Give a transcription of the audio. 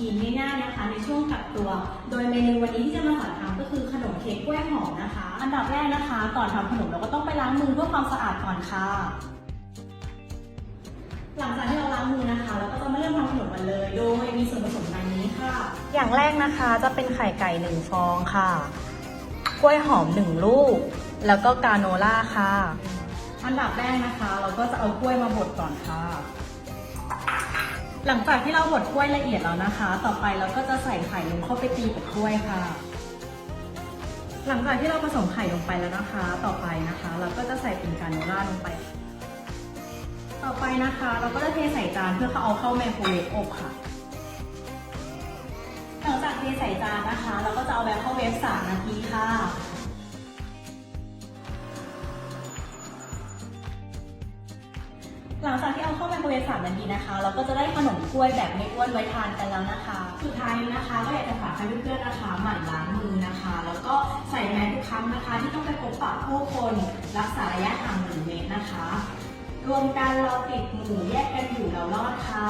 กินง่ายๆนะคะ ในช่วงกักตัว โดยเมนูวันนี้ที่จะมาสอนทำก็คือขนมเค้กกล้วยหอมนะคะ อันดับแรกนะคะ ก่อนทำขนมเราก็ต้องไปล้างมือเพื่อความสะอาดก่อนค่ะ หลังจากที่เราล้างมือนะคะเราก็จะมาเริ่มทำขนมกันเลย โดยมีส่วนผสมดังนี้ค่ะ อย่างแรกนะคะจะเป็นไข่ไก่หนึ่งฟองค่ะ กล้วยหอมหนึ่งลูก แล้วก็กาโนล่าค่ะ อันดับแรกนะคะ เราก็จะเอากล้วยมาบดก่อนค่ะ หลังจากที่เราบดกล้วยละเอียดแล้วนะคะ ต่อไปเราก็จะใส่ไข่ลงเข้าไปตีกับกล้วยค่ะ หลังจากที่เราผสมไข่ลงไปแล้วนะคะ ต่อไปนะคะ เราก็จะใส่เป็นกาโนล่าลงไป ต่อไปนะคะ เราก็จะเทใส่จานเพื่อเขาเอาเข้าไมโครเวฟอบค่ะหลังจากเทใส่จานนะคะ เราก็จะเอาแบบเข้าเวฟ3นาทีค่ะ หลังจากที่เอาเข้าไมโครเวฟ3นาทีนะคะ เราก็จะได้ขนมกล้วยแบบไม่อ้วนไว้ทานกันแล้วนะคะ สุดท้ายนี้นะคะก็อยากจะฝากให้เพื่อนๆนะคะ หมั่นล้างมือนะคะ แล้วก็ใส่แมสทุกครั้งนะคะ ที่ต้องไปพบปะผู้คนรักษาระยะห่างหนึ่งเมตรนะคะ รวมกันเราติดหมู่แยกกันอยู่เรารอดค่ะ